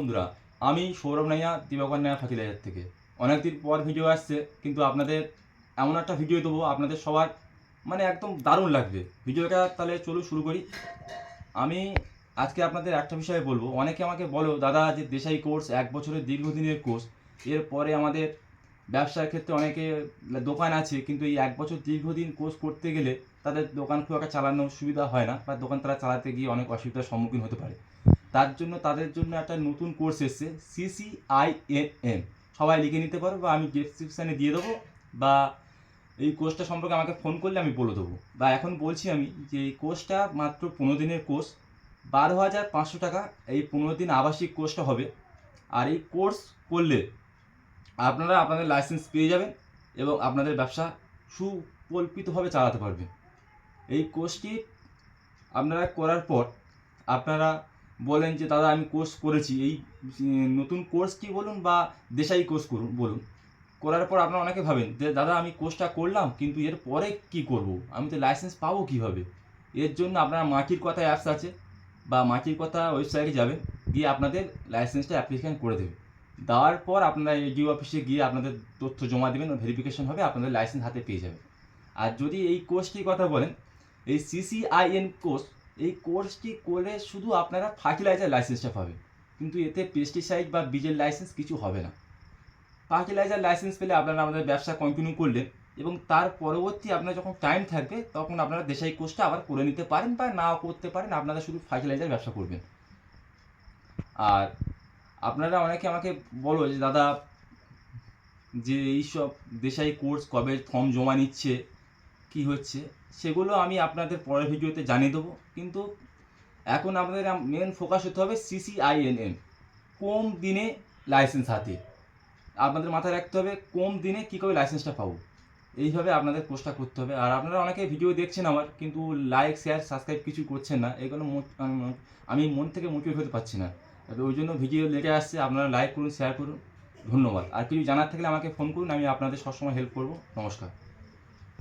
বন্ধুরা, আমি সৌরভ নাইয়া, দিবাকর নাইয়া ফার্টিলাইজার থেকে। অনেকদিন পর ভিডিও আসছে, কিন্তু আপনাদের এমন একটা ভিডিও দেবো, আপনাদের সবার মানে একদম দারুণ লাগবে। ভিডিওটা তাহলে চলুন শুরু করি। আমি আজকে আপনাদের একটা বিষয়ে বলব। অনেকে আমাকে বলো, দাদা, যে দেশাই কোর্স, এক বছরের দীর্ঘদিনের কোর্স এরপরে আমাদের ব্যবসার ক্ষেত্রে অনেকে দোকান আছে, কিন্তু এই এক বছর দীর্ঘদিন কোর্স করতে গেলে তাদের দোকান খুব একটা চালানোর সুবিধা হয় না, বা দোকান তারা চালাতে গিয়ে অনেক অসুবিধার সম্মুখীন হতে পারে। তার জন্য তাদের জন্য একটা নতুন কোর্স এসছে সিসিআইএনএম সবাই লিখে নিতে পারো বা আমি ডেসক্রিপশানে দিয়ে দেবো বা এই কোর্সটা সম্পর্কে আমাকে ফোন করলে আমি বলে দেবো। বা এখন বলছি আমি যে এই কোর্সটা মাত্র পনেরো দিনের কোর্স, বারো হাজার পাঁচশো টাকা এই পনেরো দিন আবাসিক কোর্সটা হবে। আর এই কোর্স করলে আপনারা আপনাদের লাইসেন্স পেয়ে যাবেন এবং আপনাদের ব্যবসা সুকল্পিতভাবে চালাতে পারবেন। এই কোর্সটি আপনারা করার পর আপনারা বলেন যে, দাদা, আমি কোর্স করেছি। এই নতুন কোর্স কি বলুন বা দেশাই কোর্স করুন, বলুন। করার পর আপনারা অনেকে ভাবেন যে, দাদা, আমি কোর্সটা করলাম, কিন্তু এর পরে কি করব? আমি তো লাইসেন্স পাবো কীভাবে? এর জন্য আপনার মাটির কথা অ্যাপস আছে বা মাটির কথা ওয়েবসাইটে যাবেন, গিয়ে আপনাদের লাইসেন্সটা অ্যাপ্লিকেশন করে দেবে দেওয়ার পর আপনারা এডিও অফিসে গিয়ে আপনাদের তথ্য জমা দেবেন ভেরিফিকেশন হবে, আপনাদের লাইসেন্স হাতে পেয়ে যাবেন। আর যদি এই কোর্সটির কথা বলেন, এই সিসিআইএন কোর্স এই কোর্সটি করে শুধু আপনারা ফার্টিলাইজার লাইসেন্সটা পাবেন। কিন্তু এতে পেস্টিসাইড বা বীজের লাইসেন্স কিছু হবে না। ফার্টিলাইজার লাইসেন্স পেলে আপনারা আমাদের ব্যবসা কন্টিনিউ করলেন এবং তার পরবর্তী আপনার যখন টাইম থাকবে, তখন আপনারা দেশাই কোর্সটা আবার করে নিতে পারেন বা নাও করতে পারেন, আপনারা শুধু ফার্টিলাইজার ব্যবসা করবেন। আর আপনারা অনেকে আমাকে বলো যে, দাদা, যে এইসব দেশাই কোর্স কবে ফর্ম জমা নিচ্ছে? কি হচ্ছে, সেগুলো আমি আপনাদের পরের ভিডিওতে জানিয়ে দেবো। কিন্তু এখন আপনাদের মেন ফোকাস হতে হবে সিসিআইএনএম কম দিনে লাইসেন্স হাতে? আপনাদের মাথায় রাখতে হবে কম দিনে কী করে লাইসেন্সটা পাবো। এইভাবে আপনাদের কোর্সটা করতে হবে। আর আপনারা অনেকে ভিডিও দেখছেন আমার, কিন্তু লাইক শেয়ার সাবস্ক্রাইব কিছু করছেন না। এগুলো আমি মন থেকে মোটিভেট হতে পারছি না। তো ওই জন্য ভিডিও লেগে আসছে, আপনারা লাইক করুন শেয়ার করুন। ধন্যবাদ। আর কিছু জানার থাকলে আমাকে ফোন করুন, আমি আপনাদের সবসময় হেল্প করব। নমস্কার।